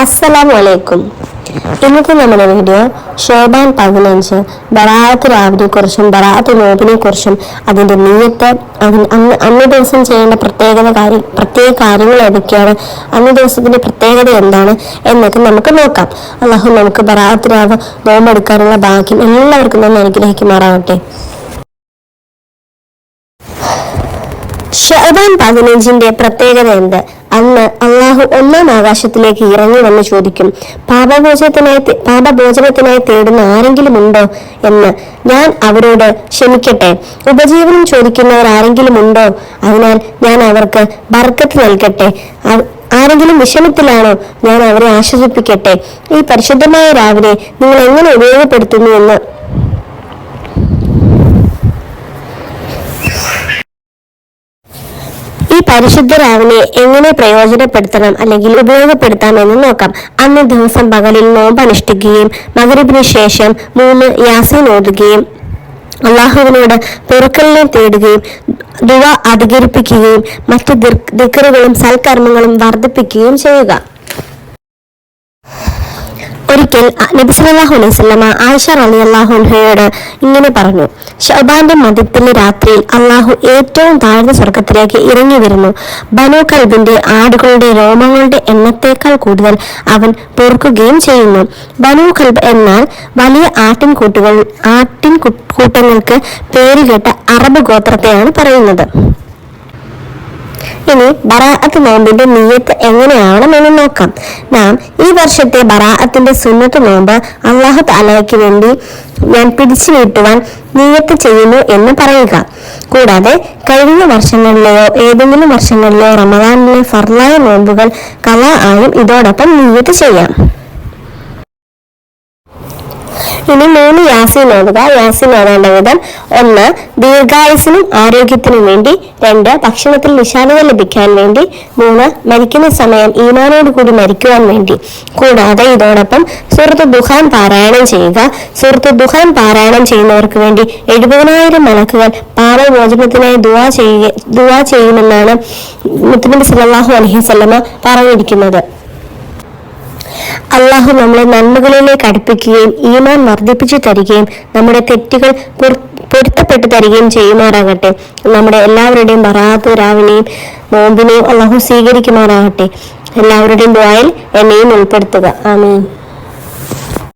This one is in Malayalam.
അസ്സലാമു അലൈക്കും ഇന്നത്തെ നമ്മുടെ വീഡിയോ ഷോബാൻ പതിനഞ്ച് ബറാത്ത് രാവിനെ കുറിച്ചും ബറാഅത്ത് നോബിനെ കുറിച്ചും അതിന്റെ നീയത്ത് അതിന് അന്ന് അന്ന് ദിവസം ചെയ്യേണ്ട പ്രത്യേകത കാര്യം പ്രത്യേക കാര്യങ്ങൾ ഏതൊക്കെയാണ് അന്ന് ദിവസത്തിന്റെ പ്രത്യേകത എന്താണ് എന്നൊക്കെ നമുക്ക് നോക്കാം. അള്ളാഹു നമുക്ക് ബറാത്ത് രാവ് നോമ്പെടുക്കാനുള്ള ഭാഗ്യം എല്ലാവർക്കും തന്നെ അനുഗ്രഹിക്കുമാറാവട്ടെ. ഷോബാൻ പതിനഞ്ചിന്റെ പ്രത്യേകത എന്ത്? അന്ന് അള്ളാഹു ഒന്നാം ആകാശത്തിലേക്ക് ഇറങ്ങി വന്ന് ചോദിക്കും പാപഭോജനത്തിനായി പാപഭോജനത്തിനായി തേടുന്ന ആരെങ്കിലും ഉണ്ടോ? എന്ന്. ഞാൻ അവരോട് ക്ഷമിക്കട്ടെ. ഉപജീവനം ചോദിക്കുന്നവർ ആരെങ്കിലും ഉണ്ടോ? അതിനാൽ ഞാൻ അവർക്ക് ബർക്കത്ത് നൽകട്ടെ. ആരെങ്കിലും വിഷമത്തിലാണോ? ഞാൻ അവരെ ആശ്വസിപ്പിക്കട്ടെ. ഈ പരിശുദ്ധമായ രാവിലെ നിങ്ങൾ എങ്ങനെ ഉപയോഗപ്പെടുത്തുന്നു? എന്ന് ഈ പരിശുദ്ധ രാവിനെ എങ്ങനെ പ്രയോജനപ്പെടുത്തണം അല്ലെങ്കിൽ ഉപയോഗപ്പെടുത്താം എന്ന് നോക്കാം. അന്ന് ദിവസം പകലിൽ നോമ്പ് അനുഷ്ഠിക്കുകയും മകരിബിന് ശേഷം മൂന്ന് യാസീൻ ഓതുകയും അള്ളാഹുവിനോട് പൊറുക്കലിനെ തേടുകയും ദുവ അധികരിപ്പിക്കുകയും മറ്റു ദിക്കറുകളും സൽക്കർമ്മങ്ങളും വർദ്ധിപ്പിക്കുകയും ചെയ്യുക. ഒരിക്കൽ നബി സല്ലല്ലാഹു അലൈഹി ആയിഷ അലി അള്ളാഹുഹയോട് ഇങ്ങനെ പറഞ്ഞു ഷബാന്റെ മതത്തിലെ രാത്രിയിൽ അള്ളാഹു ഏറ്റവും താഴ്ന്ന സ്വർഗത്തിലേക്ക് ഇറങ്ങി വരുന്നു. ബനു കൽബിന്റെ ആടുകളുടെ രോമങ്ങളുടെ എണ്ണത്തേക്കാൾ കൂടുതൽ അവൻ പൊറുക്കുകയും ചെയ്യുന്നു. ബനു കൽബ് എന്നാൽ വലിയ ആട്ടിൻകൂട്ടുകൾ ആട്ടിൻ കൂട്ടങ്ങൾക്ക് പേരുകേട്ട അറബ് ഗോത്രത്തെയാണ് പറയുന്നത്. ഇനി ബറാഅത്ത് നോമ്പിന്റെ നീയത്ത് എങ്ങനെയാണെന്ന് നോക്കാം. നാം ഈ വർഷത്തെ ബറാഅത്തിന്റെ സുന്നത്ത് നോമ്പ് അള്ളാഹു താലയ്ക്ക് വേണ്ടി ഞാൻ പിടിച്ചു നീട്ടുവാൻ നീയത്ത് ചെയ്യുന്നു എന്ന് പറയുക. കൂടാതെ കഴിഞ്ഞ വർഷങ്ങളിലെയോ ഏതെങ്കിലും വർഷങ്ങളിലെയോ റമദാനിലെ ഫർലായ നോമ്പുകൾ കല ആയും ഇതോടൊപ്പം നീയത്ത് ചെയ്യാം. ഇനി മൂന്ന് യാസീൻ ഓതുക യാസീൻ ഓതേണ്ട വിധം ഒന്ന് ദീർഘായുസിനും ആരോഗ്യത്തിനും വേണ്ടി. രണ്ട് ഭക്ഷണത്തിൽ വിശാലത ലഭിക്കാൻ വേണ്ടി. മൂന്ന് മരിക്കുന്ന സമയം ഈമാനോട് കൂടി മരിക്കുവാൻ വേണ്ടി. കൂടാതെ ഇതോടൊപ്പം സുഹൃത്ത് ദുഹാൻ പാരായണം ചെയ്യുക. സുഹൃത്ത് ദുഹാൻ പാരായണം ചെയ്യുന്നവർക്ക് വേണ്ടി എഴുപതിനായിരം മലക്കുകൾ പാപമോചനത്തിനായി ദുവാ ചെയ്യുക ദുവാ ചെയ്യുമെന്നാണ് മുത്തമിന്റെ സല്ലല്ലാഹു അലൈഹി വസല്ലമ പറഞ്ഞിരിക്കുന്നത്. അള്ളാഹു നമ്മളെ നന്മകളിലേക്ക് അടുപ്പിക്കുകയും ഈമാൻ വർദ്ധിപ്പിച്ചു തരികയും നമ്മുടെ തെറ്റുകൾ പൊരുത്തപ്പെട്ടു തരികയും ചെയ്യുമാറാകട്ടെ. നമ്മുടെ എല്ലാവരുടെയും ബറാത്ത് രാവിനെയും നോമ്പിനെയും അള്ളാഹു സ്വീകരിക്കുമാറാകട്ടെ. എല്ലാവരുടെയും ദ്വായിൽ എന്നെയും ഉൾപ്പെടുത്തുക. ആമീൻ.